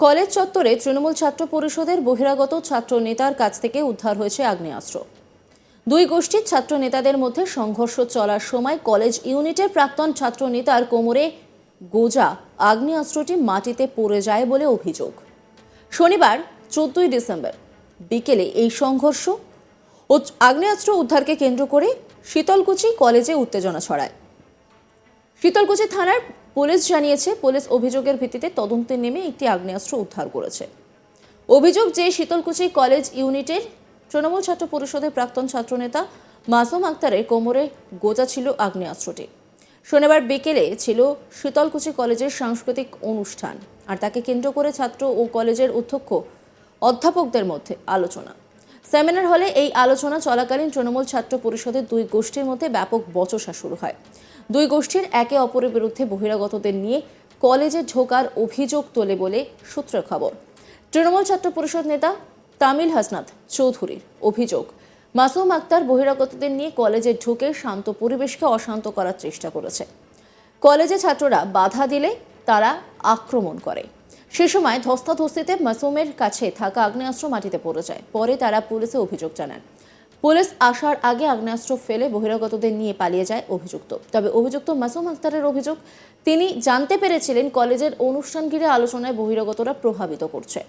College চত্বরে তৃণমূল ছাত্র পরিষদের বহিরাগত ছাত্র নেতার কাছ থেকে উদ্ধার হয়েছে আগ্নেয়াস্ত্র। দুই গোষ্ঠীর ছাত্র নেতাদের মধ্যে সংঘর্ষ চলার সময় কলেজ ইউনিটের প্রাক্তন ছাত্র নেতার কোমরে গোজা আগ্নেয়াস্ত্রটি মাটিতে পড়ে যায় বলে অভিযোগ। শনিবার, চোদ্দই ডিসেম্বর বিকেলে এই সংঘর্ষ ও আগ্নেয়াস্ত্র উদ্ধারকে কেন্দ্র করে শীতলকুচি কলেজে উত্তেজনা ছড়ায়। শীতলকুচি থানার পুলিশ জানিয়েছে, পুলিশ অভিযোগের ভিত্তিতে তদন্তে নেমে একটি আগ্নেয়াস্ত্র উদ্ধার করেছে। অভিযোগ যে শীতলকুচি কলেজ ইউনিটের তৃণমূল ছাত্র পরিষদের প্রাক্তন ছাত্রনেতা মাসুম আক্তারের কোমরে গোজা ছিল আগ্নেয়াস্ত্রটি। শনিবার বিকেলে ছিল শীতলকুচি কলেজের সাংস্কৃতিক অনুষ্ঠান, আর তাকে কেন্দ্র করে ছাত্র ও কলেজের অধ্যক্ষ, অধ্যাপকদের মধ্যে আলোচনা। সেমিনার হলে এই আলোচনা চলাকালীন তৃণমূল ছাত্র পরিষদের দুই গোষ্ঠীর মধ্যে ব্যাপক বচসা শুরু হয়। দুই গোষ্ঠীর একে অপরের বিরুদ্ধে বহিরাগতদের নিয়ে কলেজে ঢোকার অভিযোগ তোলে বলে সূত্রের খবর। তৃণমূল ছাত্র পরিষদ নেতা তামিল হাসনাত চৌধুরীর অভিযোগ। মাসুম আক্তার বহিরাগতদের নিয়ে কলেজে ঢুকে শান্ত পরিবেশকে অশান্ত করার চেষ্টা করেছে। কলেজে ছাত্ররা বাধা দিলে তারা আক্রমণ করে। সে সময় ধস্তাধস্তিতে মাসুমের কাছে থাকা আগ্নেয়াস্ত্র মাটিতে পড়ে যায়। পরে তারা পুলিশে অভিযোগ জানান পুলিশ আসার আগে আগ্নেয়াস্ত্র ফেলে বহিরাগতদের নিয়ে পালিয়ে যায় অভিযুক্ত। তবে অভিযুক্ত মাসুম আক্তারের অভিযোগ, তিনি জানতে পেরেছিলেন কলেজের অনুষ্ঠান ঘিরে আলোচনায় বহিরাগতরা প্রভাবিত করছে।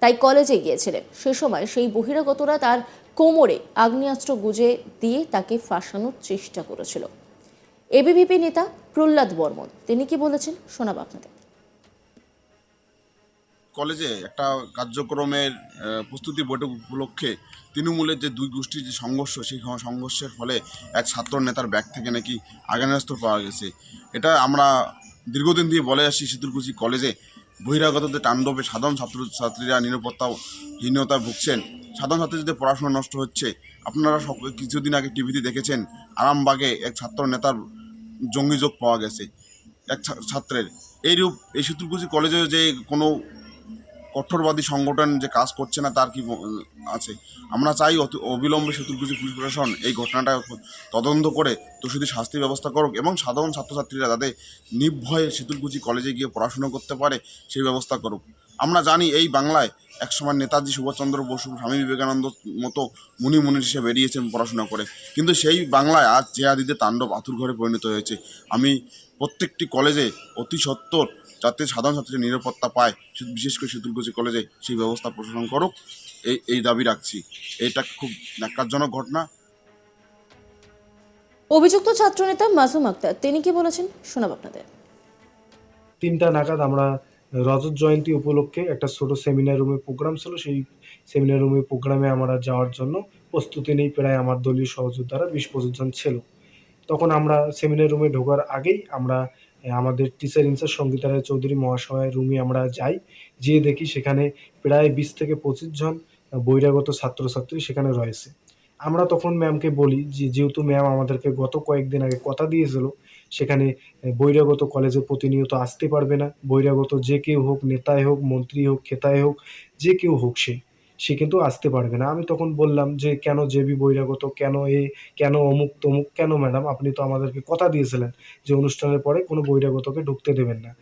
তাই কলেজে গিয়েছিলেন। সে সময় সেই বহিরাগতরা তার কোমরে আগ্নেয়াস্ত্র গুজে দিয়ে তাকে ফাঁসানোর চেষ্টা করেছিল। এবিভিপি নেতা প্রহ্লাদ বর্মন, তিনি কি বলেছেন শোনাব আপনাদের। কলেজে একটা কার্যক্রমের প্রস্তুতি বৈঠক উপলক্ষে তৃণমূলের যে দুই গোষ্ঠীর যে সংঘর্ষ, সেই সংঘর্ষের ফলে এক ছাত্র নেতার ব্যাগ থেকে নাকি আগ্নেয়াস্ত্র পাওয়া গেছে। এটা আমরা দীর্ঘদিন দিয়ে বলে আসছি শীতলকুচি কলেজে। বহিরাগতদের তাণ্ডবে সাধারণ ছাত্রছাত্রীরা নিরাপত্তাহীনতা ভুগছেন। সাধারণ ছাত্রীদের পড়াশোনা নষ্ট হচ্ছে, আপনারা কিছুদিন আগে টিভিতে দেখেছেন, আরামবাগে এক ছাত্র নেতার জঙ্গিযোগ পাওয়া গেছে, এক ছাত্রের। এইরূপ এই শীতলকুচি কলেজে যে কোনো কঠোরবাদী সংগঠন যে কাজ করছে না, তার কি আছে? আমরা চাই অতি- অবিলম্বে শত্রুকুচি পুলিশ প্রশাসন এই ঘটনাটা তদন্ত করে দোষীদের শাস্তি ব্যবস্থা করুক এবং সাধারণ ছাত্রছাত্রীরা যাতে নির্ভয়ে শীতলকুচি কলেজে গিয়ে পড়াশোনা করতে পারে, সেই ব্যবস্থা করুক। আমরা জানি এই বাংলায় একসময় নেতাজি সুভাষচন্দ্র বসু, স্বামী বিবেকানন্দ মতো মুনি মুনি হিসেবে বেরিয়েছেন পড়াশোনা করে। কিন্তু সেই বাংলায় আজ জেহাদিদের তাণ্ডব আতুর ঘরে পরিণত হয়েছে। আমি প্রত্যেকটি কলেজে অতি সত্বর যাতে সাধারণ ছাত্রীরা নিরাপত্তা পায় বিশেষ করে শীতলকুচি কলেজে সেই ব্যবস্থা প্রশাসন করুক এই এই দাবি রাখছি। এটা খুব ন্যাক্কারজনক ঘটনা। অভিযুক্ত ছাত্রনেতা মাসুম আক্তার তিনি কি বলেছেন? শোনাব আপনাদের। তিনটা নাগাদ আমরা রজত জয়ন্তী উপলক্ষে একটা ছোট সেমিনার রুমে প্রোগ্রাম ছিল। সেই সেমিনার রুমে প্রোগ্রামে আমরা যাওয়ার জন্য প্রস্তুতি নেই প্রায় আমার দলীয় সহযোদ্ধারা বিশ পঁচিশ জন ছিল। তখন আমরা সেমিনার রুমে ঢোকার আগেই আমরা আমাদের teacher in charge Sangeeta Roy Chowdhury মহাশয়ের রুমে আমরা যাই, যেয়ে দেখি সেখানে প্রায় বিশ থেকে পঁচিশ জন বহিরাগত ছাত্রছাত্রী সেখানে রয়েছে। আমরা তখন ম্যামকে বলি যে, যেহেতু ম্যাম আমাদেরকে গত কয়েকদিন আগে কথা দিয়েছিল, সেখানে বহিরাগত কলেজে প্রতিনিয়ত আসতে পারবে না। বহিরাগত যে কেউ হোক নেতাই হোক, মন্ত্রী হোক, খেতাই হোক, যে কেউ হোক সে। সে কিন্তু আসতে পারবে না। আমি তখন বললাম যে, কেন জেবি বহিরাগত? কেন এ? কেন অমুক তমুক? কেন ম্যাডাম? আপনি তো আমাদেরকে কথা দিয়েছিলেন যে, অনুষ্ঠানের পরে কোনো বহিরাগতকে ঢুকতে দেবেন না।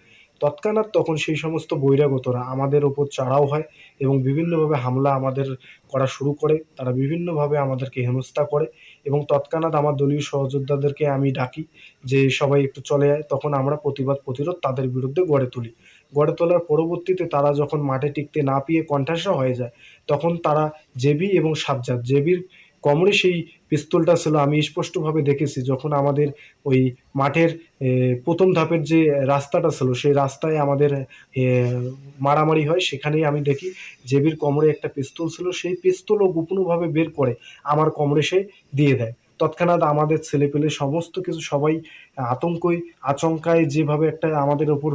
তৎক্ষণাৎ তখন সেই সমস্ত বহিরাগতরা আমাদের ওপর চড়াও হয় এবং বিভিন্নভাবে হামলা আমাদের করা শুরু করে। তারা বিভিন্নভাবে আমাদেরকে হেনস্থা করে এবং তৎক্ষণাৎ আমার দলীয় সহযোদ্ধাদেরকে আমি ডাকি যে, সবাই একটু চলে যায় তখন আমরা প্রতিবাদ প্রতিরোধ তাদের বিরুদ্ধে গড়ে তুলি। গড়ে তোলার পরবর্তীতে তারা যখন মাঠে টিকতে না পেয়ে কণ্ঠাসা হয়ে যায়, তখন তারা জেবি এবং সাজ্জাদ। জেবির কমরে সেই পিস্তলটা ছিল, আমি স্পষ্টভাবে দেখেছি, যখন আমাদের ওই মাঠের প্রথম ধাপের যে রাস্তাটা ছিল, সেই রাস্তায় আমাদের মারামারি হয়, সেখানেই আমি দেখি জেবির কোমরে একটা পিস্তল ছিল, সেই পিস্তলও গোপনভাবে বের করে আমার কমরে সে দিয়ে দেয়। তৎক্ষণাৎ আমাদের ছেলেপেলে সমস্ত কিছু সবাই আতঙ্কই আচমকায় যেভাবে একটা আমাদের ওপর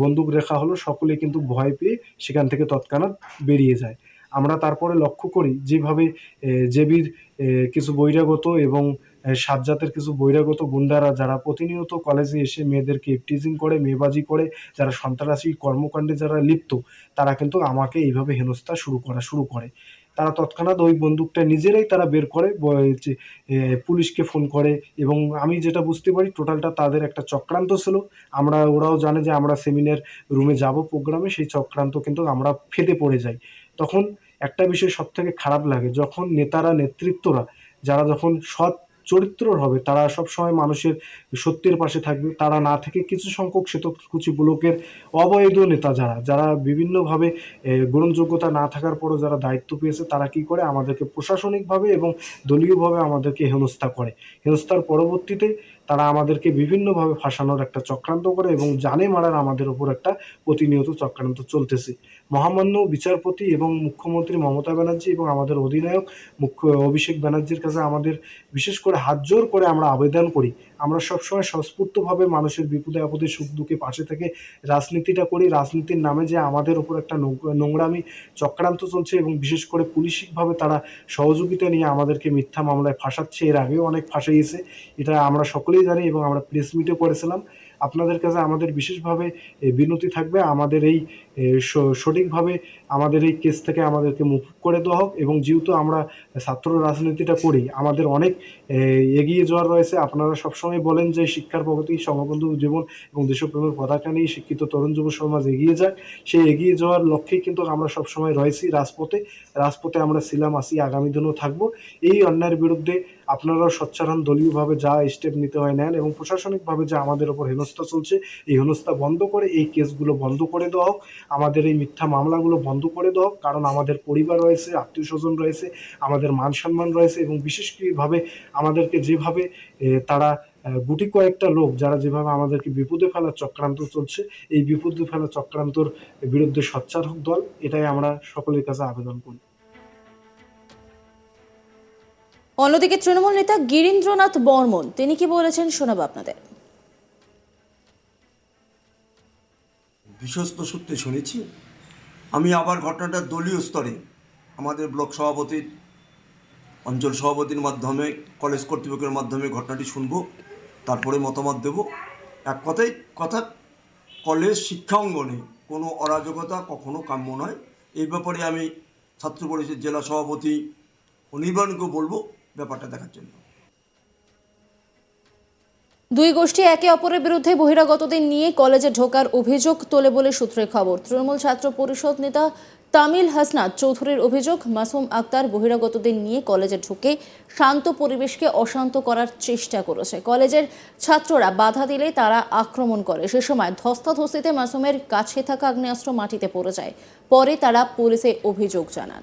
বন্দুক রেখা হলো, সকলে কিন্তু ভয় পেয়ে সেখান থেকে তৎক্ষণাৎ বেরিয়ে যায়। আমরা তারপরে লক্ষ্য করি যেভাবে জেবির কিছু বহিরাগত এবং সাজ্জাতের কিছু বহিরাগত গুন্ডারা যারা প্রতিনিয়ত কলেজে এসে মেয়েদেরকে ইপটিজিং করে, মেয়েবাজি করে, যারা সন্ত্রাসী কর্মকাণ্ডে যারা লিপ্ত, তারা কিন্তু আমাকে এইভাবে হেনস্থা শুরু করা শুরু করে। তারা তৎক্ষণাৎ ওই বন্দুকটা নিজেরাই তারা বের করে পুলিশকে ফোন করে এবং আমি যেটা বুঝতে পারি টোটালটা তাদের একটা চক্রান্ত ছিল। আমরা, ওরাও জানে যে আমরা সেমিনার রুমে যাব প্রোগ্রামে, সেই চক্রান্ত কিন্তু আমরা ফেটে পড়ে যাই। তখন একটা বিষয় সব থেকে খারাপ লাগে, যখন নেতারা, নেতৃত্বরা যারা যখন সৎ চরিত্রর হবে। তারা সবসময় মানুষের সত্যের পাশে থাকবে। তারা না থেকে কিছু সংখ্যক শ্বেতকুচি ব্লকের অবৈধ নেতা যারা যারা বিভিন্নভাবে গ্রহণযোগ্যতা না থাকার পরও যারা দায়িত্ব পেয়েছে, তারা কি করে? আমাদেরকে প্রশাসনিকভাবে এবং দলীয়ভাবে আমাদেরকে হেনস্থা করে। হেনস্থার পরবর্তীতে তারা আমাদেরকে বিভিন্নভাবে ফাঁসানোর একটা চক্রান্ত করে এবং জানে মারার আমাদের ওপর একটা প্রতিনিয়ত চক্রান্ত চলতেছে। মহামান্য বিচারপতি এবং মুখ্যমন্ত্রী মমতা ব্যানার্জি এবং আমাদের অধিনায়ক মুখ্য অভিষেক ব্যানার্জির কাছে আমাদের বিশেষ করে হাত জোর করে আমরা আবেদন করি আমরা সবসময় স্বস্ফূর্তভাবে মানুষের বিপদে, আপদে, সুখ, দুঃখে পাশে থেকে রাজনীতিটা করি। রাজনীতির নামে যে আমাদের ওপর একটা নোংরামি চক্রান্ত চলছে এবং বিশেষ করে পুলিশিকভাবে তারা সহযোগিতা নিয়ে আমাদেরকে মিথ্যা মামলায় ফাঁসাচ্ছে, এর আগেও অনেক ফাঁসাইয়েছে এটা আমরা সকলেই জানি এবং আমরা প্রেস মিটও করেছিলাম। আপনাদের কাছে আমাদের বিশেষভাবে বিনতি থাকবে। আমাদের এই সঠিকভাবে আমাদের এই কেস থেকে আমাদেরকে মুখ করে দেওয়া হোক এবং যেহেতু আমরা ছাত্র রাজনীতিটা করি, আমাদের অনেক এগিয়ে যাওয়ার রয়েছে। আপনারা সবসময় বলেন যে শিক্ষার প্রগতি, সমবন্ধু জীবন এবং দেশপ্রেমের পতাকা নিয়ে শিক্ষিত তরুণ যুব সমাজ এগিয়ে যায় সেই এগিয়ে যাওয়ার লক্ষ্যেই কিন্তু আমরা সবসময় রয়েছি রাজপথে। রাজপথে আমরা ছিলাম আসি আগামী দিনেও থাকব। এই অন্যায়ের বিরুদ্ধে আপনারাও সচ্চারণ দলীয়ভাবে যা স্টেপ নিতে হয় নেন এবং প্রশাসনিকভাবে যে আমাদের ওপর হেনস্থা চলছে, এই হেনস্থা বন্ধ করে এই কেসগুলো বন্ধ করে দেওয়া হোক, আমাদের এই মিথ্যা মামলাগুলো বন্ধ করে দেওয়া হোক, কারণ আমাদের পরিবার রয়েছে আত্মীয় স্বজন রয়েছে, আমাদের মান সম্মান রয়েছে এবং বিশেষভাবে আমাদেরকে যেভাবে তারা গুটি কয়েকটা লোক যারা যেভাবে আমাদেরকে বিপদে ফেলার চক্রান্ত চলছে, এই বিপদে ফেলার চক্রান্তর বিরুদ্ধে সোচ্চার হোক দল, এটাই আমরা সকলের কাছে আবেদন করি। অন্যদিকে তৃণমূল নেতা গিরীন্দ্রনাথ বর্মন, তিনি কি বলেছেন শোনাবো আপনাদের? বিশ্বস্ত সূত্রে শুনেছি, আমি আবার ঘটনাটা দলীয় স্তরে, আমাদের ব্লক সভাপতির, অঞ্চল সভাপতির মাধ্যমে, কলেজ কর্তৃপক্ষের মাধ্যমে ঘটনাটি শুনব, তারপরে মতামত দেব। এক কথাই কথা কলেজ শিক্ষা অঙ্গনে কোনো অরাজকতা কখনো কাম্য নয়। এই ব্যাপারে আমি ছাত্র পরিষদ জেলা সভাপতি অনির্বাণকে বলব ব্যাপারটা দেখার জন্য। দুই গোষ্ঠী একে অপরের বিরুদ্ধে বহিরাগতদের নিয়ে কলেজে ঢোকার অভিযোগ তোলে বলে সূত্রের খবর। তৃণমূল ছাত্র পরিষদ নেতা তামিল হাসনাত চৌধুরীর অভিযোগ, মাসুম আক্তার বহিরাগতদের নিয়ে কলেজে ঢুকে শান্ত পরিবেশকে অশান্ত করার চেষ্টা করেছে। কলেজের ছাত্ররা বাধা দিলে তারা আক্রমণ করে। সে সময় ধস্তাধস্তিতে মাসুমের কাছে থাকা আগ্নেয়াস্ত্র মাটিতে পড়ে যায়। পরে তারা পুলিশে অভিযোগ জানান।